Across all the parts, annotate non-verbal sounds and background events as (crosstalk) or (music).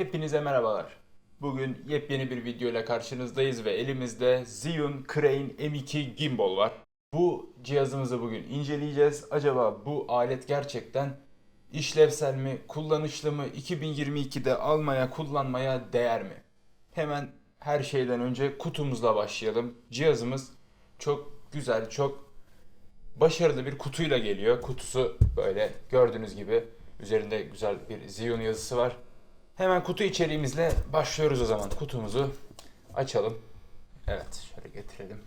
Hepinize merhabalar. Bugün yepyeni bir video ile karşınızdayız ve elimizde Zhiyun Crane M2 Gimbal var. Bu cihazımızı bugün inceleyeceğiz. Acaba bu alet gerçekten işlevsel mi, kullanışlı mı, 2022'de almaya, kullanmaya değer mi? Hemen her şeyden önce kutumuzla başlayalım. Cihazımız çok güzel, çok başarılı bir kutuyla geliyor. Kutusu böyle gördüğünüz gibi üzerinde güzel bir Zhiyun yazısı var. Hemen kutu içeriğimizle başlıyoruz o zaman. Kutumuzu açalım. Evet, şöyle getirelim.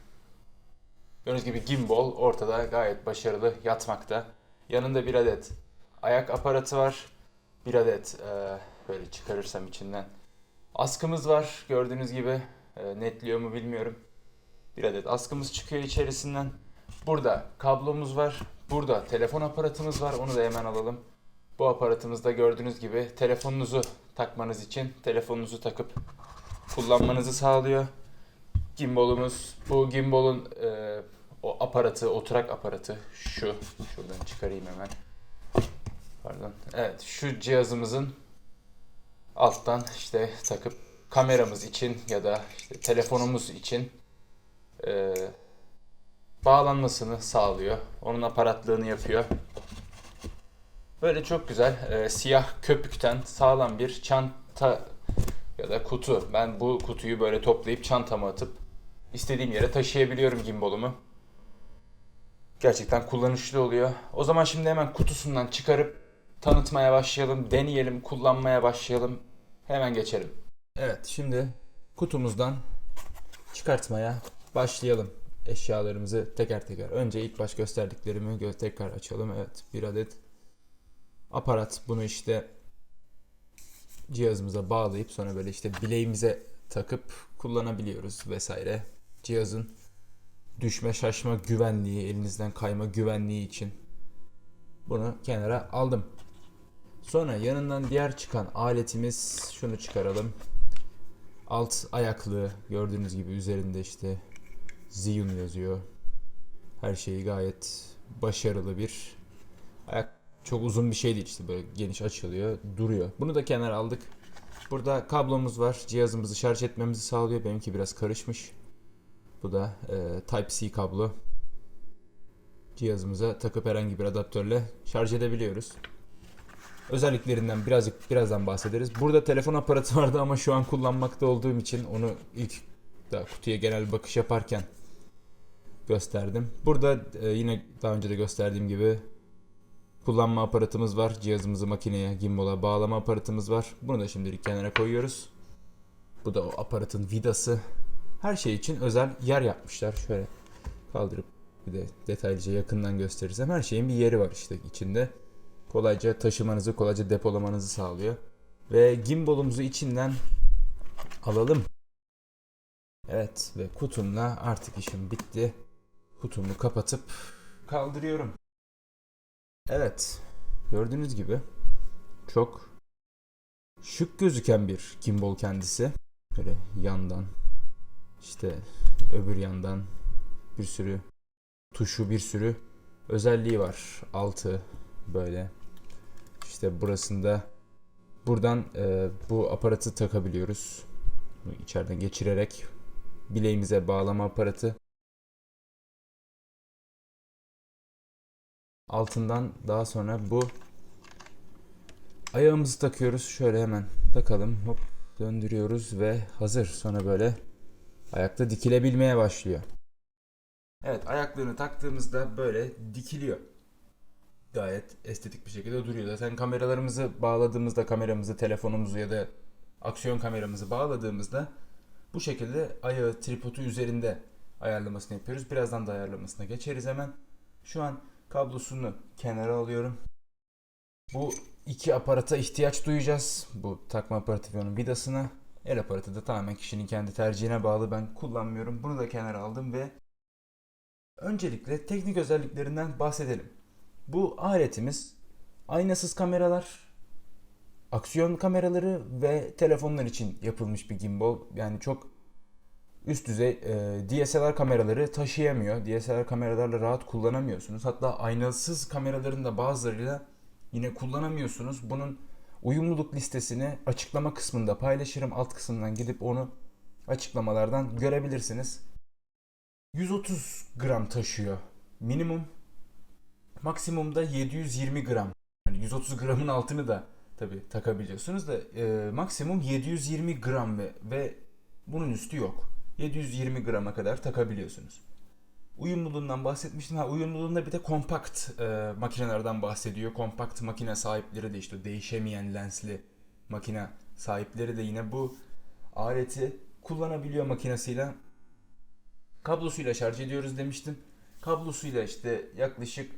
Gördüğünüz gibi gimbal ortada gayet başarılı yatmakta. Yanında bir adet ayak aparatı var. Bir adet e, böyle çıkarırsam içinden askımız var. Gördüğünüz gibi e, netliyor mu bilmiyorum. Bir adet askımız çıkıyor içerisinden. Burada kablomuz var. Burada telefon aparatımız var. Onu da hemen alalım. Bu aparatımızda gördüğünüz gibi telefonunuzu takmanız için telefonunuzu takıp kullanmanızı sağlıyor. Gimbal'ımız bu gimbal'ın e, o aparatı, oturak aparatı şu. Şuradan çıkarayım hemen. Pardon. Evet, şu cihazımızın alttan işte takıp kameramız için ya da işte telefonumuz için e, bağlanmasını sağlıyor. Onun aparatlığını yapıyor. Böyle çok güzel e, siyah köpükten sağlam bir çanta ya da kutu. Ben bu kutuyu böyle toplayıp çantama atıp istediğim yere taşıyabiliyorum gimbal'ımı. Gerçekten kullanışlı oluyor. O zaman şimdi hemen kutusundan çıkarıp tanıtmaya başlayalım, deneyelim, kullanmaya başlayalım. Hemen geçelim. Evet, şimdi kutumuzdan çıkartmaya başlayalım eşyalarımızı teker teker. Önce ilk baş gösterdiklerimi gö- tekrar açalım. Evet, bir adet aparat. Bunu işte cihazımıza bağlayıp sonra böyle işte bileğimize takıp kullanabiliyoruz vesaire. Cihazın düşme şaşma güvenliği, elinizden kayma güvenliği için bunu kenara aldım. Sonra yanından diğer çıkan aletimiz şunu çıkaralım. Alt ayaklığı gördüğünüz gibi üzerinde işte Zhiyun yazıyor. Her şeyi gayet başarılı bir ayak çok uzun bir şey değil işte böyle geniş açılıyor, duruyor. Bunu da kenara aldık. Burada kablomuz var. Cihazımızı şarj etmemizi sağlıyor. Benimki biraz karışmış. Bu da e, Type-C kablo. Cihazımıza takıp herhangi bir adaptörle şarj edebiliyoruz. Özelliklerinden birazcık birazdan bahsederiz. Burada telefon aparatı (laughs) vardı ama şu an kullanmakta olduğum için onu ilk da kutuya genel bakış yaparken gösterdim. Burada e, yine daha önce de gösterdiğim gibi kullanma aparatımız var. Cihazımızı makineye, gimbal'a bağlama aparatımız var. Bunu da şimdilik kenara koyuyoruz. Bu da o aparatın vidası. Her şey için özel yer yapmışlar. Şöyle kaldırıp bir de detaylıca yakından gösterirsem her şeyin bir yeri var işte içinde. Kolayca taşımanızı, kolayca depolamanızı sağlıyor. Ve gimbal'ımızı içinden alalım. Evet ve kutumla artık işim bitti. Kutumu kapatıp kaldırıyorum. Evet. Gördüğünüz gibi çok şık gözüken bir gimbal kendisi. Böyle yandan işte öbür yandan bir sürü tuşu bir sürü özelliği var. Altı böyle işte burasında buradan e, bu aparatı takabiliyoruz. İçeriden geçirerek bileğimize bağlama aparatı altından daha sonra bu ayağımızı takıyoruz. Şöyle hemen takalım. Hop döndürüyoruz ve hazır. Sonra böyle ayakta dikilebilmeye başlıyor. Evet ayaklarını taktığımızda böyle dikiliyor. Gayet estetik bir şekilde duruyor. Zaten kameralarımızı bağladığımızda kameramızı, telefonumuzu ya da aksiyon kameramızı bağladığımızda bu şekilde ayağı tripodu üzerinde ayarlamasını yapıyoruz. Birazdan da ayarlamasına geçeriz hemen. Şu an kablosunu kenara alıyorum. Bu iki aparata ihtiyaç duyacağız. Bu takma aparatı ve onun vidasına. El aparatı da tamamen kişinin kendi tercihine bağlı. Ben kullanmıyorum. Bunu da kenara aldım ve öncelikle teknik özelliklerinden bahsedelim. Bu aletimiz aynasız kameralar, aksiyon kameraları ve telefonlar için yapılmış bir gimbal. Yani çok üst düzey e, DSLR kameraları taşıyamıyor. DSLR kameralarla rahat kullanamıyorsunuz. Hatta aynasız kameraların da bazılarıyla yine kullanamıyorsunuz. Bunun Uyumluluk listesini açıklama kısmında paylaşırım. Alt kısımdan gidip onu açıklamalardan görebilirsiniz. 130 gram taşıyor minimum. Maksimumda 720 gram. Yani 130 gramın altını da tabi takabiliyorsunuz da e, maksimum 720 gram ve, ve bunun üstü yok. 720 grama kadar takabiliyorsunuz. Uyumluluğundan bahsetmiştim. Ha uyumluluğunda bir de kompakt e, makinelerden bahsediyor. Kompakt makine sahipleri de işte değişemeyen lensli makine sahipleri de yine bu aleti kullanabiliyor makinesiyle. Kablosuyla şarj ediyoruz demiştim. Kablosuyla işte yaklaşık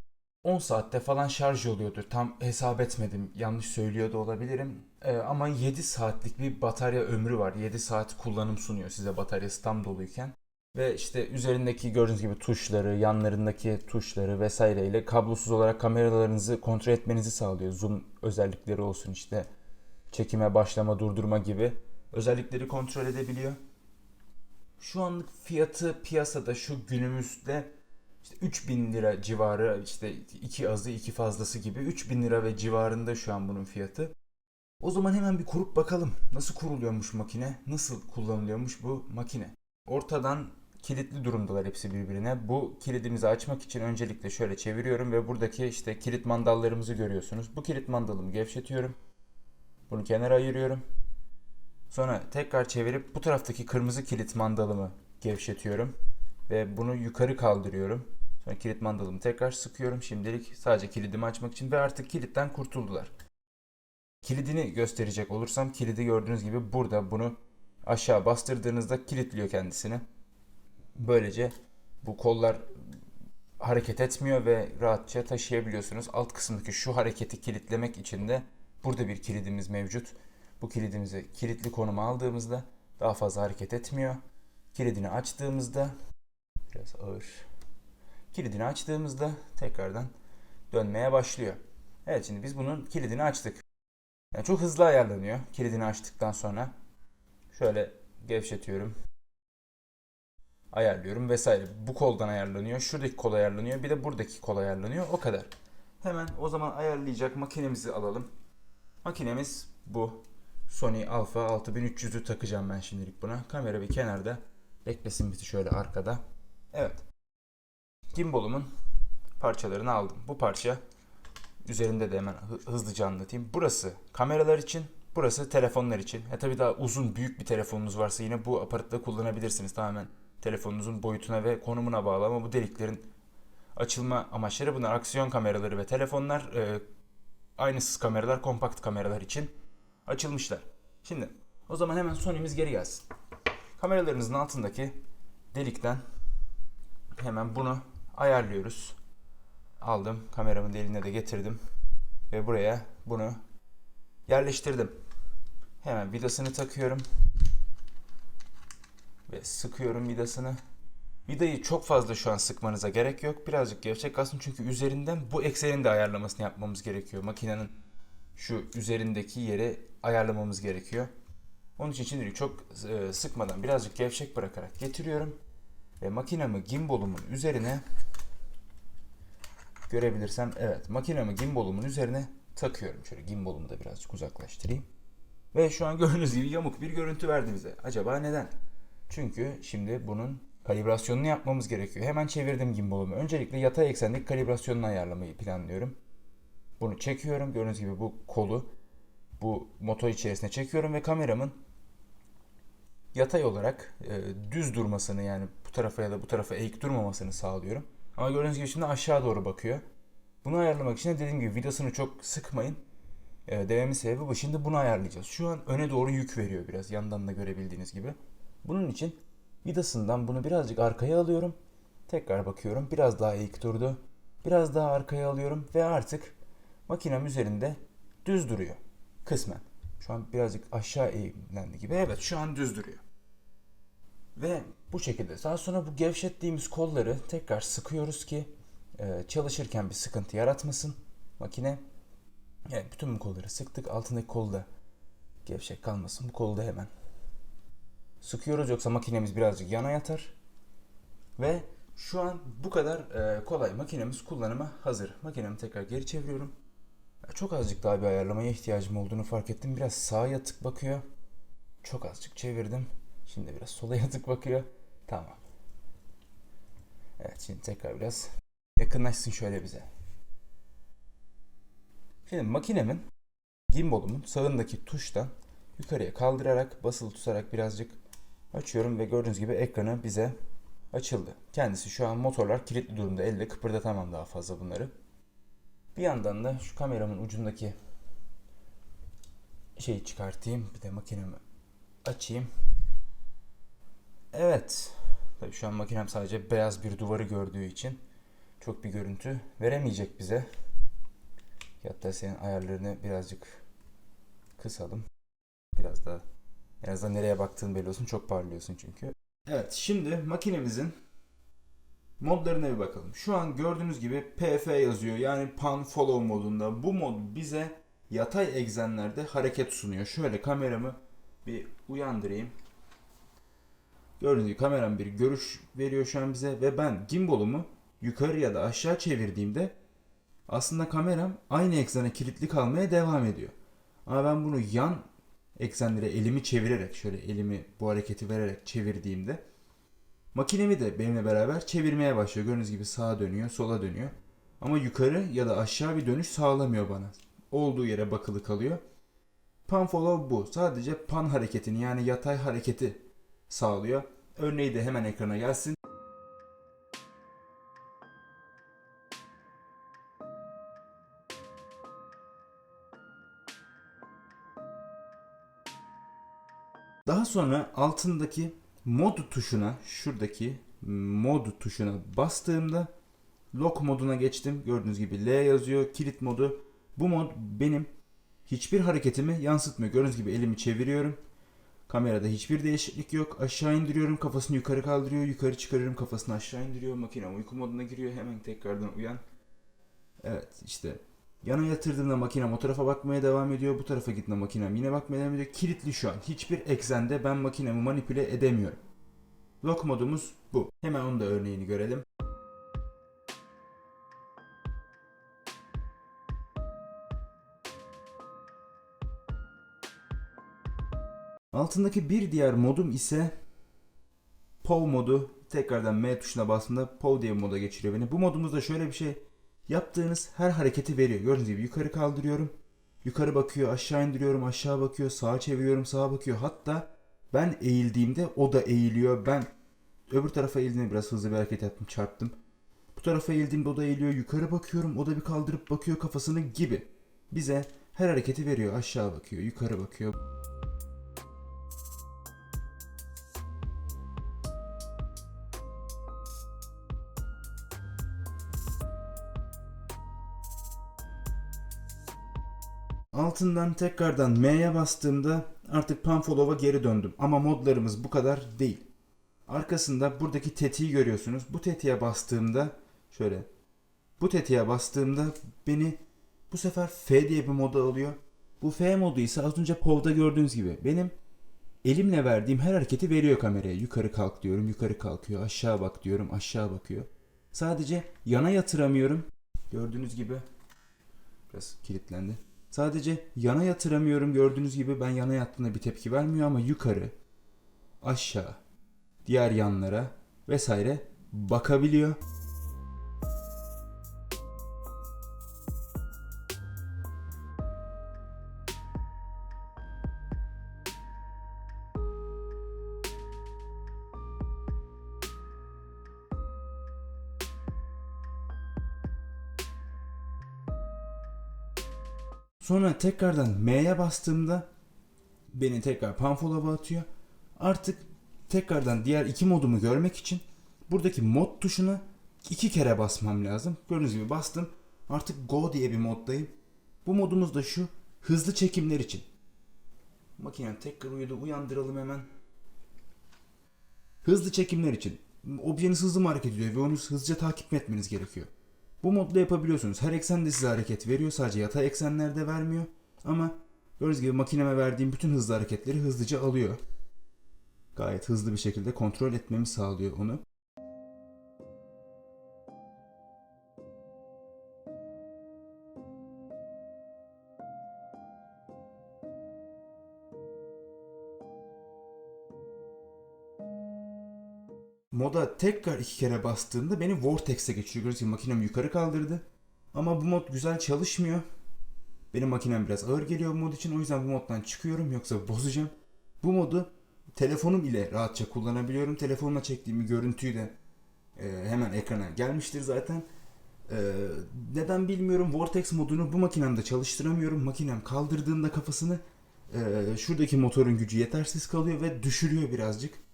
10 saatte falan şarj oluyordur. Tam hesap etmedim. Yanlış söylüyor da olabilirim. Ee, ama 7 saatlik bir batarya ömrü var. 7 saat kullanım sunuyor size bataryası tam doluyken. Ve işte üzerindeki gördüğünüz gibi tuşları, yanlarındaki tuşları vesaireyle kablosuz olarak kameralarınızı kontrol etmenizi sağlıyor. Zoom özellikleri olsun işte çekime başlama, durdurma gibi özellikleri kontrol edebiliyor. Şu anlık fiyatı piyasada şu günümüzde işte 3000 lira civarı işte iki azı iki fazlası gibi 3000 lira ve civarında şu an bunun fiyatı. O zaman hemen bir kurup bakalım. Nasıl kuruluyormuş makine? Nasıl kullanılıyormuş bu makine? Ortadan kilitli durumdalar hepsi birbirine. Bu kilidimizi açmak için öncelikle şöyle çeviriyorum ve buradaki işte kilit mandallarımızı görüyorsunuz. Bu kilit mandalımı gevşetiyorum. Bunu kenara ayırıyorum. Sonra tekrar çevirip bu taraftaki kırmızı kilit mandalımı gevşetiyorum ve bunu yukarı kaldırıyorum. Sonra kilit mandalımı tekrar sıkıyorum. Şimdilik sadece kilidimi açmak için ve artık kilitten kurtuldular. Kilidini gösterecek olursam kilidi gördüğünüz gibi burada bunu aşağı bastırdığınızda kilitliyor kendisini. Böylece bu kollar hareket etmiyor ve rahatça taşıyabiliyorsunuz. Alt kısımdaki şu hareketi kilitlemek için de burada bir kilidimiz mevcut. Bu kilidimizi kilitli konuma aldığımızda daha fazla hareket etmiyor. Kilidini açtığımızda biraz ağır. Kilidini açtığımızda tekrardan dönmeye başlıyor. Evet şimdi biz bunun kilidini açtık. Yani çok hızlı ayarlanıyor kilidini açtıktan sonra. Şöyle gevşetiyorum. Ayarlıyorum vesaire. Bu koldan ayarlanıyor. Şuradaki kol ayarlanıyor. Bir de buradaki kol ayarlanıyor. O kadar. Hemen o zaman ayarlayacak makinemizi alalım. Makinemiz bu. Sony Alpha 6300'ü takacağım ben şimdilik buna. Kamera bir kenarda. Beklesin bizi şöyle arkada. Evet. Gimbal'ımın parçalarını aldım. Bu parça üzerinde de hemen hı- hızlıca anlatayım. Burası kameralar için, burası telefonlar için. E tabi daha uzun büyük bir telefonunuz varsa yine bu aparatla kullanabilirsiniz. Tamamen telefonunuzun boyutuna ve konumuna bağlı ama bu deliklerin açılma amaçları bunlar aksiyon kameraları ve telefonlar e, aynısız kameralar, kompakt kameralar için açılmışlar. Şimdi o zaman hemen Sony'miz geri gelsin. Kameralarınızın altındaki delikten hemen bunu ayarlıyoruz. Aldım kameramın deliğine de getirdim ve buraya bunu yerleştirdim. Hemen vidasını takıyorum ve sıkıyorum vidasını. Vidayı çok fazla şu an sıkmanıza gerek yok. Birazcık gevşek kalsın çünkü üzerinden bu eksenin de ayarlamasını yapmamız gerekiyor. Makinenin şu üzerindeki yeri ayarlamamız gerekiyor. Onun için şimdilik çok e, sıkmadan birazcık gevşek bırakarak getiriyorum. Ve makinamı gimbalumun üzerine görebilirsem evet makinamı gimbalumun üzerine takıyorum. Şöyle gimbalumu da birazcık uzaklaştırayım. Ve şu an gördüğünüz gibi yamuk bir görüntü verdi bize. Acaba neden? Çünkü şimdi bunun kalibrasyonunu yapmamız gerekiyor. Hemen çevirdim gimbalumu. Öncelikle yatay eksendeki kalibrasyonunu ayarlamayı planlıyorum. Bunu çekiyorum. Gördüğünüz gibi bu kolu bu motor içerisine çekiyorum ve kameramın yatay olarak e, düz durmasını yani bu tarafa ya da bu tarafa eğik durmamasını sağlıyorum. Ama gördüğünüz gibi şimdi aşağı doğru bakıyor. Bunu ayarlamak için de dediğim gibi vidasını çok sıkmayın. E, dememin sebebi bu. Şimdi bunu ayarlayacağız. Şu an öne doğru yük veriyor biraz yandan da görebildiğiniz gibi. Bunun için vidasından bunu birazcık arkaya alıyorum. Tekrar bakıyorum. Biraz daha eğik durdu. Biraz daha arkaya alıyorum ve artık makinem üzerinde düz duruyor. Kısmen. Şu an birazcık aşağı eğimlendi gibi. Evet şu an düz duruyor. Ve bu şekilde. Daha sonra bu gevşettiğimiz kolları tekrar sıkıyoruz ki e, çalışırken bir sıkıntı yaratmasın makine. Evet bütün bu kolları sıktık. Altındaki kol da gevşek kalmasın. Bu kolu da hemen sıkıyoruz yoksa makinemiz birazcık yana yatar. Ve şu an bu kadar e, kolay makinemiz kullanıma hazır. Makinemi tekrar geri çeviriyorum. Çok azıcık daha bir ayarlamaya ihtiyacım olduğunu fark ettim. Biraz sağa yatık bakıyor. Çok azıcık çevirdim. Şimdi biraz sola (laughs) yatık bakıyor. Tamam. Evet şimdi tekrar biraz yakınlaşsın şöyle bize. Şimdi makinemin gimbalimin sağındaki tuştan yukarıya kaldırarak basılı tutarak birazcık açıyorum ve gördüğünüz gibi ekranı bize açıldı. Kendisi şu an motorlar kilitli durumda. Elle kıpırdatamam daha fazla bunları. Bir yandan da şu kameramın ucundaki şeyi çıkartayım. Bir de makinemi açayım. Evet. Tabii şu an makinem sadece beyaz bir duvarı gördüğü için çok bir görüntü veremeyecek bize. Hatta senin ayarlarını birazcık kısalım. Biraz daha en azından nereye baktığın belli olsun. Çok parlıyorsun çünkü. Evet şimdi makinemizin modlarına bir bakalım. Şu an gördüğünüz gibi PF yazıyor. Yani pan follow modunda. Bu mod bize yatay egzenlerde hareket sunuyor. Şöyle kameramı bir uyandırayım. Gördüğünüz gibi kameram bir görüş veriyor şu an bize ve ben gimbolumu yukarı ya da aşağı çevirdiğimde aslında kameram aynı eksene kilitli kalmaya devam ediyor. Ama ben bunu yan eksenlere elimi çevirerek şöyle elimi bu hareketi vererek çevirdiğimde makinemi de benimle beraber çevirmeye başlıyor. Gördüğünüz gibi sağa dönüyor, sola dönüyor. Ama yukarı ya da aşağı bir dönüş sağlamıyor bana. Olduğu yere bakılı kalıyor. Pan follow bu. Sadece pan hareketini yani yatay hareketi sağlıyor. Örneği de hemen ekrana gelsin. Daha sonra altındaki mod tuşuna, şuradaki mod tuşuna bastığımda lock moduna geçtim. Gördüğünüz gibi L yazıyor, kilit modu. Bu mod benim hiçbir hareketimi yansıtmıyor. Gördüğünüz gibi elimi çeviriyorum. Kamerada hiçbir değişiklik yok. Aşağı indiriyorum, kafasını yukarı kaldırıyor. Yukarı çıkarıyorum, kafasını aşağı indiriyor. Makine uyku moduna giriyor. Hemen tekrardan uyan. Evet işte Yana yatırdığımda makinem o tarafa bakmaya devam ediyor. Bu tarafa gittiğinde makinem yine bakmaya devam ediyor. Kilitli şu an. Hiçbir eksende ben makinemi manipüle edemiyorum. Lock modumuz bu. Hemen onun da örneğini görelim. Altındaki bir diğer modum ise POV modu. Tekrardan M tuşuna bastığımda POV diye bir moda geçiriyor beni. Bu modumuzda şöyle bir şey Yaptığınız her hareketi veriyor. Gördüğünüz gibi yukarı kaldırıyorum. Yukarı bakıyor, aşağı indiriyorum, aşağı bakıyor, sağa çeviriyorum, sağa bakıyor. Hatta ben eğildiğimde o da eğiliyor. Ben öbür tarafa eğildiğimde biraz hızlı bir hareket yaptım, çarptım. Bu tarafa eğildiğimde o da eğiliyor. Yukarı bakıyorum, o da bir kaldırıp bakıyor kafasını gibi. Bize her hareketi veriyor. Aşağı bakıyor, yukarı bakıyor. Altından tekrardan M'ye bastığımda artık Panfolov'a geri döndüm. Ama modlarımız bu kadar değil. Arkasında buradaki tetiği görüyorsunuz. Bu tetiğe bastığımda şöyle bu tetiğe bastığımda beni bu sefer F diye bir moda alıyor. Bu F modu ise az önce POV'da gördüğünüz gibi benim elimle verdiğim her hareketi veriyor kameraya. Yukarı kalk diyorum, yukarı kalkıyor. Aşağı bak diyorum, aşağı bakıyor. Sadece yana yatıramıyorum. Gördüğünüz gibi biraz kilitlendi. Sadece yana yatıramıyorum gördüğünüz gibi ben yana yattığında bir tepki vermiyor ama yukarı, aşağı, diğer yanlara vesaire bakabiliyor. Sonra tekrardan M'ye bastığımda beni tekrar Panfolow'a atıyor. Artık tekrardan diğer iki modumu görmek için buradaki mod tuşuna iki kere basmam lazım. Gördüğünüz gibi bastım. Artık Go diye bir moddayım. Bu modumuz da şu. Hızlı çekimler için. Makine tekrar uyudu. Uyandıralım hemen. Hızlı çekimler için. Objeniz hızlı mı hareket ediyor ve onu hızlıca takip etmeniz gerekiyor? Bu modda yapabiliyorsunuz. Her eksen de size hareket veriyor. Sadece yatay eksenlerde vermiyor. Ama gördüğünüz gibi makineme verdiğim bütün hızlı hareketleri hızlıca alıyor. Gayet hızlı bir şekilde kontrol etmemi sağlıyor onu. Moda tekrar iki kere bastığımda beni Vortex'e geçiriyor. Gördüğünüz gibi makinemi yukarı kaldırdı. Ama bu mod güzel çalışmıyor. Benim makinem biraz ağır geliyor bu mod için. O yüzden bu moddan çıkıyorum yoksa bozacağım. Bu modu telefonum ile rahatça kullanabiliyorum. Telefonla çektiğim görüntüyü de e, hemen ekrana gelmiştir zaten. E, neden bilmiyorum Vortex modunu bu makinemde çalıştıramıyorum. Makinem kaldırdığımda kafasını e, şuradaki motorun gücü yetersiz kalıyor ve düşürüyor birazcık.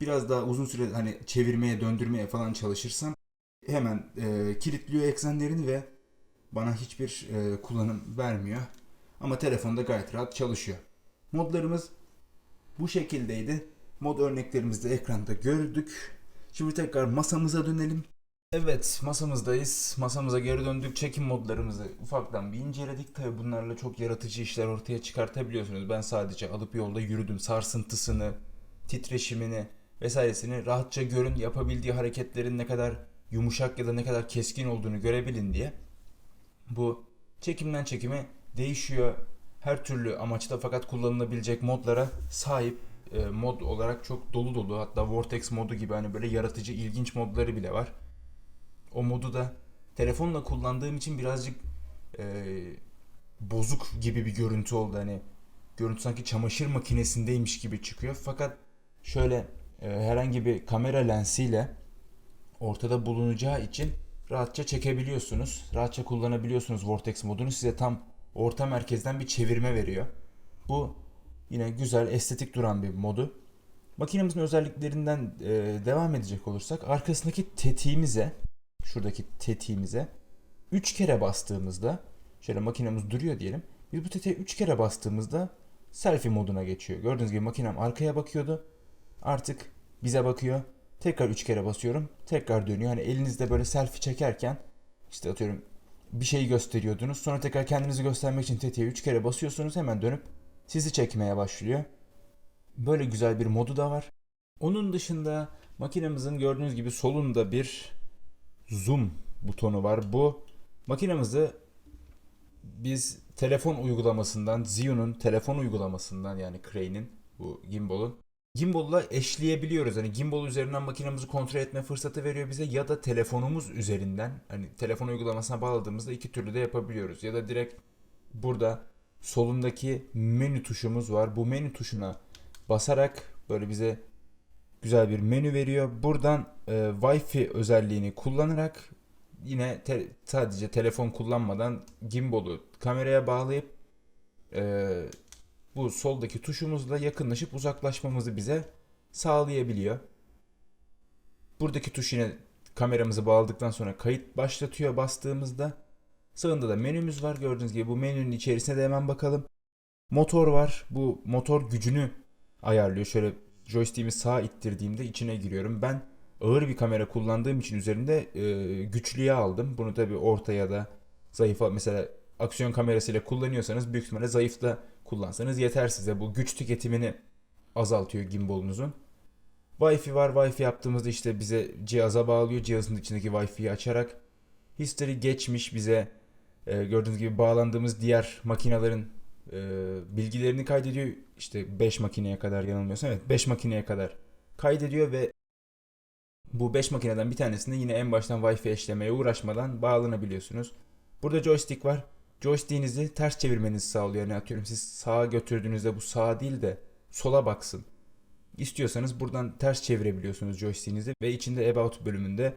Biraz daha uzun süre hani çevirmeye döndürmeye falan çalışırsam hemen e, kilitliyor eksenlerini ve bana hiçbir e, kullanım vermiyor. Ama telefonda gayet rahat çalışıyor. Modlarımız bu şekildeydi. Mod örneklerimizi de ekranda gördük. Şimdi tekrar masamıza dönelim. Evet masamızdayız. Masamıza geri döndük. Çekim modlarımızı ufaktan bir inceledik. Tabi bunlarla çok yaratıcı işler ortaya çıkartabiliyorsunuz. Ben sadece alıp yolda yürüdüm. Sarsıntısını, titreşimini vesairesini rahatça görün. Yapabildiği hareketlerin ne kadar yumuşak ya da ne kadar keskin olduğunu görebilin diye. Bu çekimden çekime değişiyor. Her türlü amaçta fakat kullanılabilecek modlara sahip e, mod olarak çok dolu dolu. Hatta Vortex modu gibi hani böyle yaratıcı, ilginç modları bile var. O modu da telefonla kullandığım için birazcık e, bozuk gibi bir görüntü oldu. Hani görüntü sanki çamaşır makinesindeymiş gibi çıkıyor. Fakat şöyle herhangi bir kamera lensiyle ortada bulunacağı için rahatça çekebiliyorsunuz. Rahatça kullanabiliyorsunuz Vortex modunu. Size tam orta merkezden bir çevirme veriyor. Bu yine güzel, estetik duran bir modu. Makinemizin özelliklerinden e, devam edecek olursak arkasındaki tetiğimize, şuradaki tetiğimize 3 kere bastığımızda şöyle makinemiz duruyor diyelim. Biz bu tetiğe 3 kere bastığımızda selfie moduna geçiyor. Gördüğünüz gibi makinem arkaya bakıyordu. Artık bize bakıyor. Tekrar 3 kere basıyorum. Tekrar dönüyor. Hani elinizde böyle selfie çekerken işte atıyorum bir şeyi gösteriyordunuz. Sonra tekrar kendinizi göstermek için tetiğe 3 kere basıyorsunuz. Hemen dönüp sizi çekmeye başlıyor. Böyle güzel bir modu da var. Onun dışında makinemizin gördüğünüz gibi solunda bir zoom butonu var. Bu makinemizi biz telefon uygulamasından, Zhiyun'un telefon uygulamasından yani Crane'in bu gimbal'ın Gimbal'la eşleyebiliyoruz. Hani gimbal üzerinden makinemizi kontrol etme fırsatı veriyor bize ya da telefonumuz üzerinden hani telefon uygulamasına bağladığımızda iki türlü de yapabiliyoruz. Ya da direkt burada solundaki menü tuşumuz var. Bu menü tuşuna basarak böyle bize güzel bir menü veriyor. Buradan e, Wi-Fi özelliğini kullanarak yine te- sadece telefon kullanmadan gimbal'u kameraya bağlayıp e, bu soldaki tuşumuzla yakınlaşıp uzaklaşmamızı bize sağlayabiliyor. Buradaki tuş yine kameramızı bağladıktan sonra kayıt başlatıyor bastığımızda. Sağında da menümüz var. Gördüğünüz gibi bu menünün içerisine de hemen bakalım. Motor var. Bu motor gücünü ayarlıyor. Şöyle joystick'imi sağa ittirdiğimde içine giriyorum. Ben ağır bir kamera kullandığım için üzerinde e, güçlüye aldım. Bunu tabi ortaya da zayıfa mesela aksiyon kamerasıyla kullanıyorsanız büyük ihtimalle zayıfta kullansanız yeter size. Bu güç tüketimini azaltıyor gimbal'unuzun. Wi-Fi var. Wi-Fi yaptığımızda işte bize cihaza bağlıyor. Cihazın içindeki Wi-Fi'yi açarak. History geçmiş bize e, gördüğünüz gibi bağlandığımız diğer makinelerin e, bilgilerini kaydediyor. İşte 5 makineye kadar yanılmıyorsam evet 5 makineye kadar kaydediyor ve bu 5 makineden bir tanesinde yine en baştan Wi-Fi eşlemeye uğraşmadan bağlanabiliyorsunuz. Burada joystick var. Joystick'inizi ters çevirmenizi sağlıyor. Yani atıyorum siz sağa götürdüğünüzde bu sağa değil de sola baksın. İstiyorsanız buradan ters çevirebiliyorsunuz joystick'inizi ve içinde About bölümünde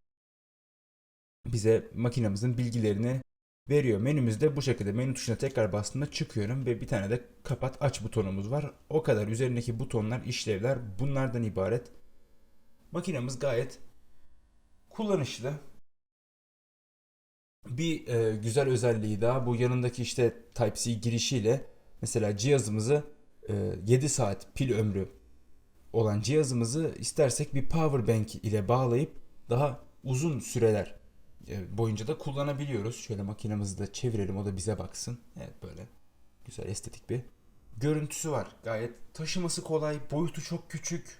bize makinamızın bilgilerini veriyor. Menümüzde bu şekilde menü tuşuna tekrar bastığımda çıkıyorum ve bir tane de kapat aç butonumuz var. O kadar üzerindeki butonlar, işlevler bunlardan ibaret. Makinamız gayet kullanışlı. Bir e, güzel özelliği daha bu yanındaki işte Type-C girişiyle mesela cihazımızı e, 7 saat pil ömrü olan cihazımızı istersek bir power bank ile bağlayıp daha uzun süreler e, boyunca da kullanabiliyoruz. Şöyle makinemizi de çevirelim o da bize baksın. Evet böyle güzel estetik bir görüntüsü var. Gayet taşıması kolay, boyutu çok küçük.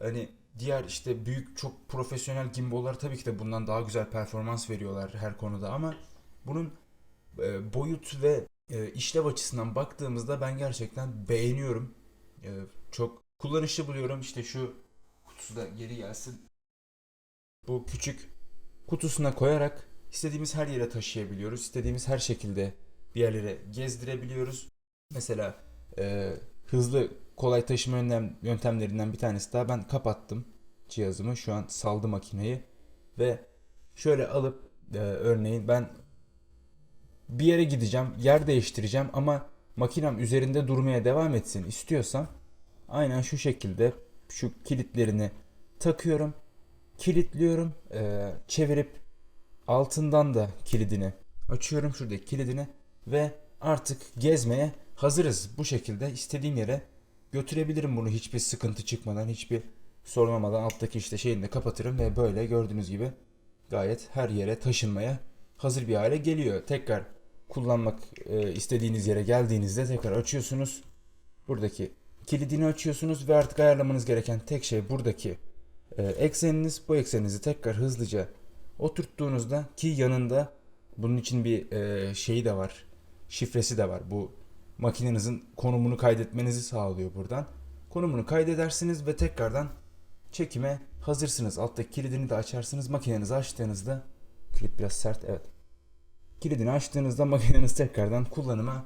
Hani diğer işte büyük çok profesyonel gimbal'lar tabii ki de bundan daha güzel performans veriyorlar her konuda ama bunun e, boyut ve e, işlev açısından baktığımızda ben gerçekten beğeniyorum. E, çok kullanışlı buluyorum. İşte şu kutusu da geri gelsin. bu küçük kutusuna koyarak istediğimiz her yere taşıyabiliyoruz. İstediğimiz her şekilde bir yerlere gezdirebiliyoruz. Mesela e, hızlı kolay taşıma yöntem, yöntemlerinden bir tanesi daha ben kapattım cihazımı. Şu an saldı makineyi ve şöyle alıp e, örneğin ben bir yere gideceğim, yer değiştireceğim ama makinem üzerinde durmaya devam etsin istiyorsam aynen şu şekilde şu kilitlerini takıyorum, kilitliyorum, e, çevirip altından da kilidini açıyorum şuradaki kilidini ve artık gezmeye hazırız. Bu şekilde istediğim yere götürebilirim bunu hiçbir sıkıntı çıkmadan, hiçbir sorun olmadan alttaki işte şeyini de kapatırım ve böyle gördüğünüz gibi gayet her yere taşınmaya hazır bir hale geliyor. Tekrar kullanmak e, istediğiniz yere geldiğinizde tekrar açıyorsunuz. Buradaki kilidini açıyorsunuz ve artık ayarlamanız gereken tek şey buradaki e, ekseniniz. Bu ekseninizi tekrar hızlıca oturttuğunuzda ki yanında bunun için bir e, şeyi de var. Şifresi de var. Bu makinenizin konumunu kaydetmenizi sağlıyor buradan. Konumunu kaydedersiniz ve tekrardan çekime hazırsınız. Alttaki kilidini de açarsınız. Makinenizi açtığınızda kilit biraz sert evet. Kilidini açtığınızda makineniz tekrardan kullanıma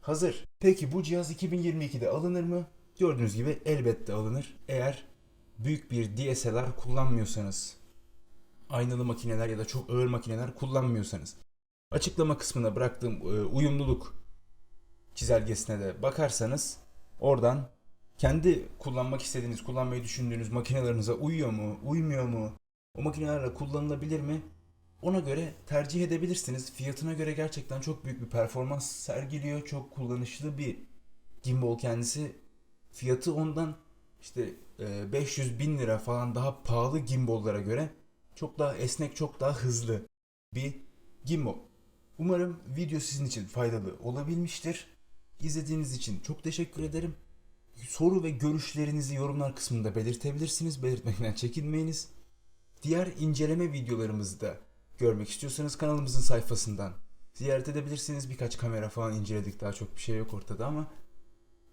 hazır. Peki bu cihaz 2022'de alınır mı? Gördüğünüz gibi elbette alınır. Eğer büyük bir DSLR kullanmıyorsanız, aynalı makineler ya da çok ağır makineler kullanmıyorsanız. Açıklama kısmına bıraktığım e, uyumluluk çizelgesine de bakarsanız oradan kendi kullanmak istediğiniz, kullanmayı düşündüğünüz makinelerinize uyuyor mu, uymuyor mu, o makinelerle kullanılabilir mi? Ona göre tercih edebilirsiniz. Fiyatına göre gerçekten çok büyük bir performans sergiliyor. Çok kullanışlı bir gimbal kendisi. Fiyatı ondan işte e, 500 bin lira falan daha pahalı gimballara göre çok daha esnek, çok daha hızlı bir gimbal. Umarım video sizin için faydalı olabilmiştir. İzlediğiniz için çok teşekkür ederim. Soru ve görüşlerinizi yorumlar kısmında belirtebilirsiniz. Belirtmekten çekinmeyiniz. Diğer inceleme videolarımızı da görmek istiyorsanız kanalımızın sayfasından ziyaret edebilirsiniz. Birkaç kamera falan inceledik. Daha çok bir şey yok ortada ama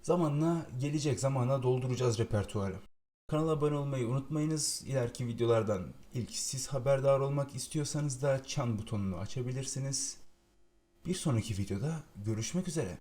zamanla gelecek zamanla dolduracağız repertuarı. Kanala abone olmayı unutmayınız. İleriki videolardan ilk siz haberdar olmak istiyorsanız da çan butonunu açabilirsiniz. Bir sonraki videoda görüşmek üzere.